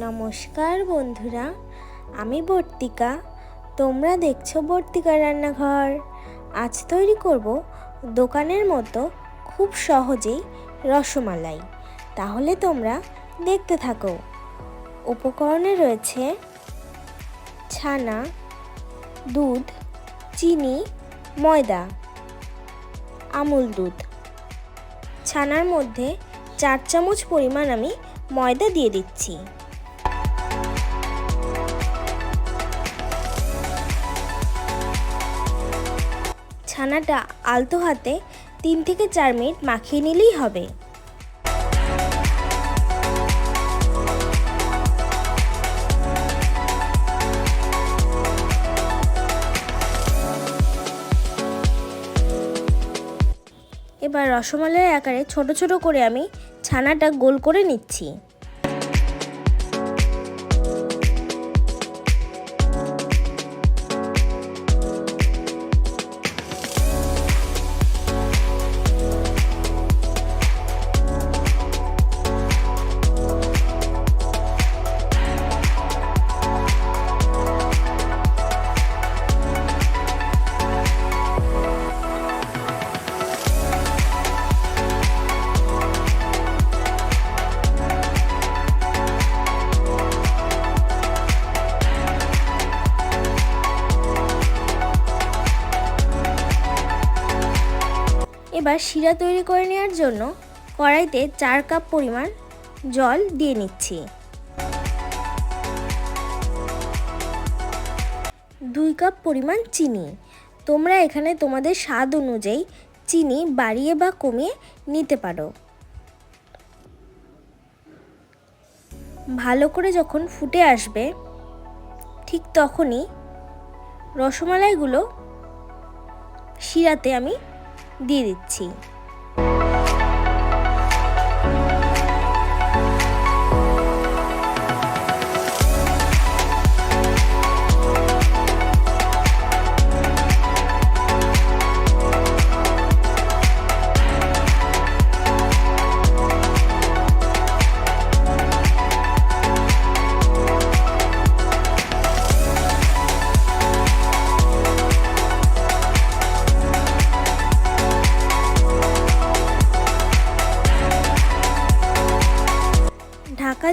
নমস্কার বন্ধুরা, আমি বর্তিকা। তোমরা দেখছ বর্তিকা রান্নাঘর। আজ তৈরি করব দোকানের মতো খুব সহজেই রসমালাই। তাহলে তোমরা দেখতে থাকো। উপকরণে রয়েছে ছানা, দুধ, চিনি, ময়দা, আমুল দুধ। ছানার মধ্যে চার চামচ পরিমাণ আমি ময়দা দিয়ে দিচ্ছি। ছানাটা আলতো হাতে তিন থেকে চার মিনিট মাখিয়ে নিলেই হবে। এবার রসমালাইয়ের আকারে ছোট ছোট করে আমি ছানাটা গোল করে নিচ্ছি। এবার শিরা তৈরি করে নেওয়ার জন্য কড়াইতে চার কাপ পরিমাণ জল দিয়ে নিচ্ছি। দুই কাপ পরিমাণ চিনি। তোমরা এখানে তোমাদের স্বাদ অনুযায়ী চিনি বাড়িয়ে বা কমিয়ে নিতে পারো। ভালো করে যখন ফুটে আসবে, ঠিক তখনই রসমালাইগুলো শিরাতে আমি দিয়ে দিচ্ছি।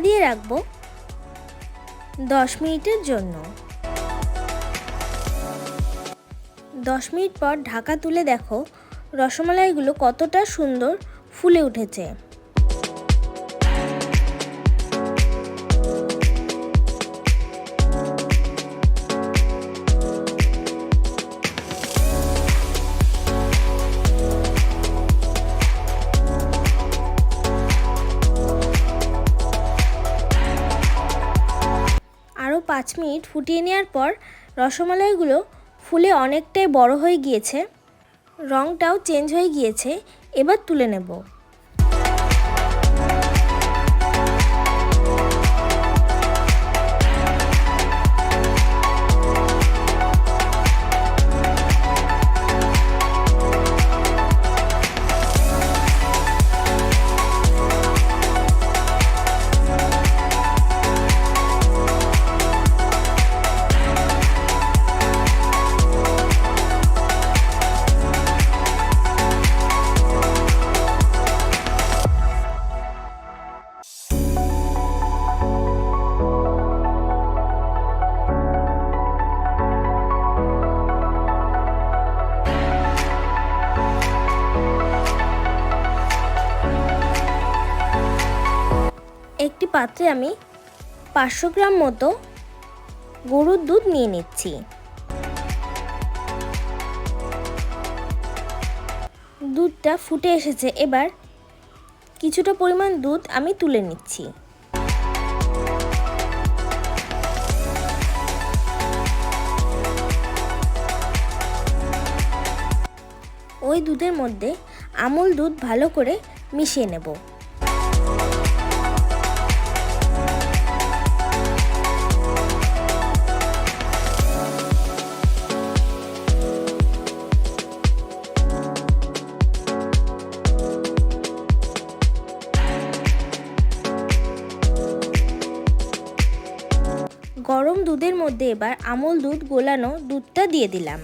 দিয়ে রাখব দশ মিনিটের জন্য। দশ মিনিট পর ঢাকা তুলে দেখো রসমালাইগুলো কতটা সুন্দর ফুলে উঠেছে। পাঁচ মিনিট ফুটিয়ে নেওয়ার পর রসমালাইগুলো ফুলে অনেকটাই বড় হয়ে গিয়েছে। রঙটাও চেঞ্জ হয়ে গিয়েছে। এবার তুলে নেব। পাত্রে আমি পাঁচশো গ্রাম মতো গরুর দুধ নিয়ে নিচ্ছি। দুধটা ফুটে এসেছে। এবার কিছুটা পরিমাণ দুধ আমি তুলে নিচ্ছি। ওই দুধের মধ্যে আমুল দুধ ভালো করে মিশিয়ে নেব। দুধের মধ্যে এবার আমল দুধ গোলানো দুধটা দিয়ে দিলাম।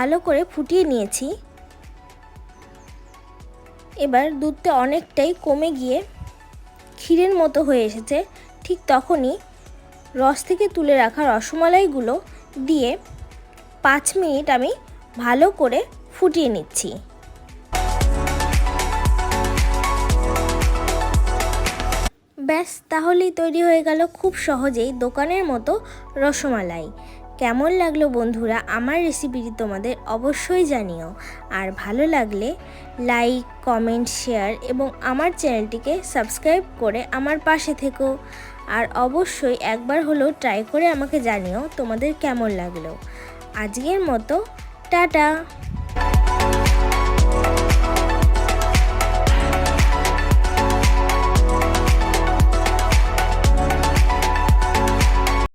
ভালো করে ফুটিয়ে নিয়েছি। এবার দুধটা অনেকটাই কমে গিয়ে ক্ষীরের মতো হয়ে এসেছে। ঠিক তখনই রস থেকে তুলে রাখা রসমালাইগুলো দিয়ে পাঁচ মিনিট আমি ভালো করে ফুটিয়ে নিচ্ছি। ব্যাস, তাহলেই তৈরি হয়ে গেল খুব সহজেই দোকানের মতো রসমালাই। কেমন লাগল বন্ধুরা আমার রেসিপিটি তোমাদের অবশ্যই জানিও। আর ভালো লাগলে লাইক কমেন্ট শেয়ার এবং আমার চ্যানেলটিকে সাবস্ক্রাইব করে আমার পাশে থেকো। আর অবশ্যই একবার হলেও ট্রাই করে আমাকে জানিও তোমাদের কেমন লাগল। আজকের মতো, টাটা!